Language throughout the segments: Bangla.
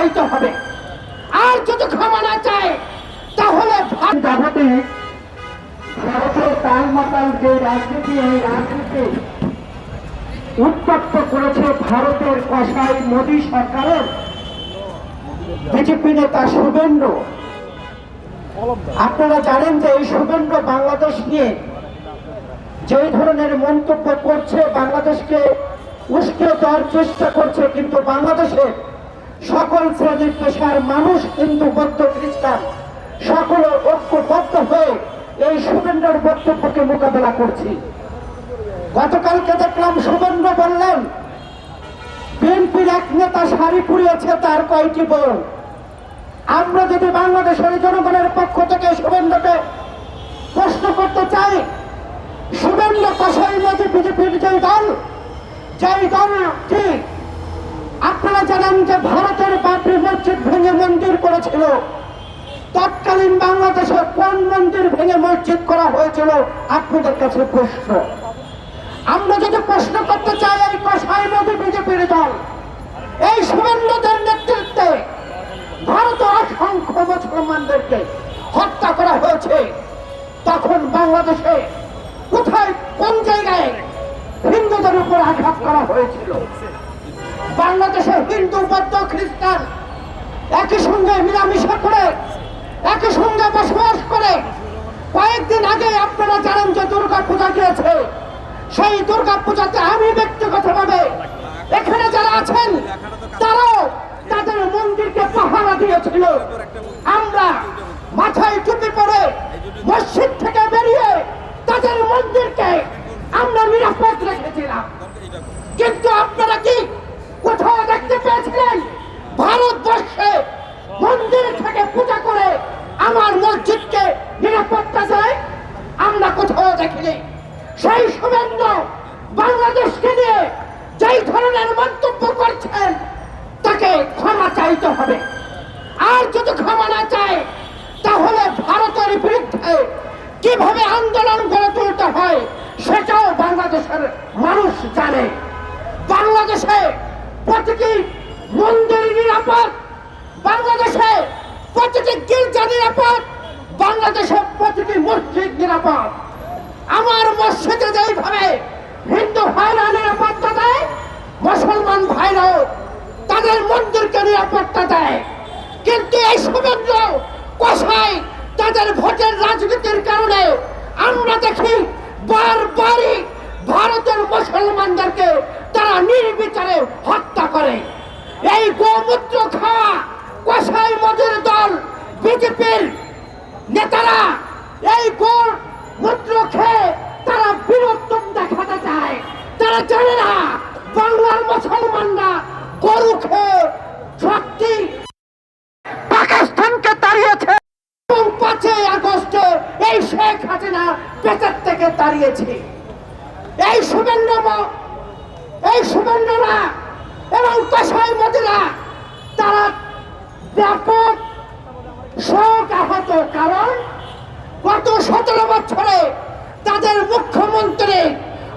চাইতে হবে। আর যদি ক্ষমা না চায় তাহলে জগতে ভারতের তাল মাতাল যে রাজনীতি এই রাজনীতি উত্তপ্ত করেছে ভারতের কষাই মোদী সরকারের। বিজেপি নেতা শুভেন্দ্র আপনারা জানেন যে এই শুভেন্দ্র বাংলাদেশ নিয়ে যে ধরনের মন্তব্য করছে বাংলাদেশকে উস্কে দেওয়ার চেষ্টা করছে কিন্তু বাংলাদেশে সকল শ্রেণির পেশার মানুষ হিন্দু, বৌদ্ধ, খ্রিস্টান, সকলে ঐক্যবদ্ধ হয়ে এই শুভেন্দ্রের বক্তব্যকে মোকাবেলা করছি। গতকালকে দেখলাম শুভেন্দ্র বললেন, বিএনপির এক নেতা শাড়ি পুড়িয়েছে, তার কয়টি বোন? আমরা যদি বাংলাদেশের জনগণের পক্ষ থেকে শুভেন্দ্রকে প্রশ্ন করতে চাই শুভেন্দ্র কষাই নদী বিজেপির যে দল, যেই দলটি আপনারা জানেন যে ভারতের বাবরি মসজিদ ভেঙে মন্দির করেছিল। তৎকালীন বাংলাদেশে কোন মন্দির ভেঙে মসজিদ করা হয়েছিল, আপনাদের কাছে প্রশ্ন। আমরা যদি প্রশ্ন করতে চাই, এই কষাই খ্রিস্টান, একই সঙ্গে মিলামিশা করে, একই সঙ্গে বসবাস করে। কয়েকদিন আগে আপনারা জানেন যে দুর্গা পূজা গিয়েছে। সেই দুর্গা পূজাতে আমি ব্যক্তিগতভাবে এখানে যারা আছেন, তারাও তাদের মন্দিরকে পাহারা দিয়েছিল। আমরা মাথায় টুপি পরে মসজিদ থেকে বেরিয়ে তাদের মন্দিরকে আমরা নিরাপদ রেখেছিলাম। কিন্তু আপনারা কি কোথাও দেখতে পেয়েছিলেন ভারতবর্ষে মন্দির থেকে পূজা করে আমার মসজিদকে নিরাপত্তা দেয় আমরা কোথাও দেখিনি সেই শুভেন্দ্র বাংলাদেশকে নিয়ে যেই ধরনের মন্তব্য করছেন তাকে ক্ষমা চাইতে হবে আর যদি ক্ষমা না চায় তাহলে ভারতের বিরুদ্ধে কীভাবে আন্দোলন গড়ে তুলতে হয় সেটাও বাংলাদেশের মানুষ জানে। বাংলাদেশে প্রতিটি মন্দির নিরাপদ, বাংলাদেশে প্রতিটি গির্জা নিরাপদ, বাংলাদেশে প্রতিটি মসজিদ নিরাপদ। আমার মসজিদে যেইভাবে হিন্দু ভাইরা নিরাপত্তা দেয়, মুসলমান ভাইরাও তাদের মন্দিরকে নিরাপত্তা দেয়। কিন্তু এই শুভেন্দ্র কষাই তাদের ভোটের রাজনীতির কারণে আমরা দেখি বারবারই ভারতের মুসলমানদেরকে তারা নির্বিচারে হত্যা করে। এই গোমূত্র খাওয়া কষাই মজুর দল, বিজেপির নেতারা এই গোর মূত্র খেয়ে তারা বীরত্ব দেখাতে চায়। তারা জানে না বাংলার মুসলমানরা গরু খেয়ে এই শেখ হাসিনা পেটের থেকে তাড়িয়েছে এই শুভেন্দ্র এই শুভেন্দ্ররা এবং কষাই মদিরা তারা ব্যাপক শোক আহত, কারণ গত সতেরো বছরে তাদের মুখ্যমন্ত্রী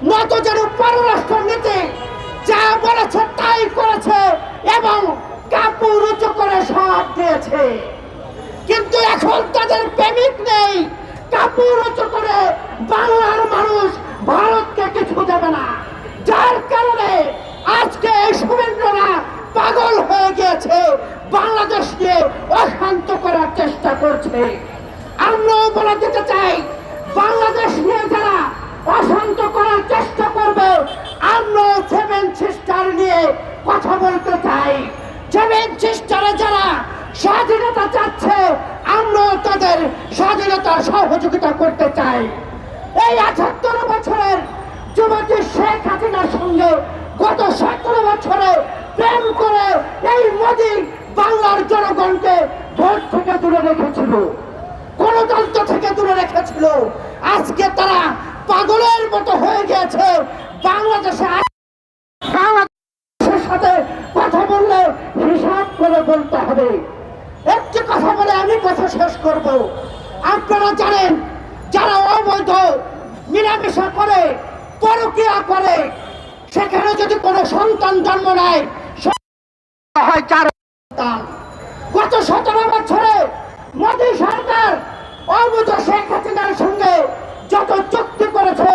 নত যেন পররাষ্ট্র নীতি যা বলেছে তাই করেছে এবং কাপড় উঁচু করে সব দিয়েছে। কিন্তু এখন তাদের প্রেমিক নেই। কাপড় উঁচু মানুষ ভারতকে কিছু দেবে না। যার কারণে আজকে এই পাগল হয়ে গিয়েছে, বাংলাদেশকে অশান্ত করার চেষ্টা করছে। আমরাও বলা দিতে চাই বাংলাদেশ নিয়ে যারা অশান্ত করার চেষ্টা করবে আমরাও সেভেন সিস্টার নিয়ে কথা বলতে চাই সেভেন সিস্টারে যারা স্বাধীনতা চাচ্ছে আমরাও তাদের স্বাধীনতার সহযোগিতা করতে চাই। এই আঠাত্তর বছরের যুবতী শেখ হাসিনার সঙ্গে গত সতেরো বছরে প্রেম করে এই মোদী বাংলার জনগণকে ভোট থেকে দূরে রেখেছিল। গণতন্ত্র থেকে দূরে রেখেছিল। আজকে তারা পাগলের মতো হয়ে গেছে বাংলাদেশে বাংলাদেশের সাথে কথা বললে হিসাব করে বলতে হবে। একটি কথা বলে আমি কথা শেষ করব। আপনারা জানেন, যারা অবৈধ মিলামেশা করে, পরকিয়া করে, সেখানে যদি কোনো সন্তান জন্ম নেয় হয় চার সন্তান। সতেরো বছরে মোদী সরকার অবুধ শেখ হাসিনার সঙ্গে যত চুক্তি করেছে,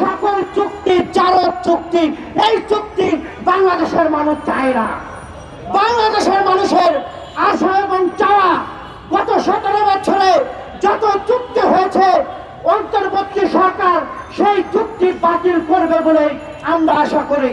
সকল চুক্তি, চারক চুক্তি, এই চুক্তি বাংলাদেশের মানুষ চায় না। বাংলাদেশের মানুষের আশা এবং চাওয়া গত সতেরো বছরে যত হয়েছে অন্তর্বর্তী সরকার সেই চুক্তি বাতিল করবে বলে আমরা আশা করি।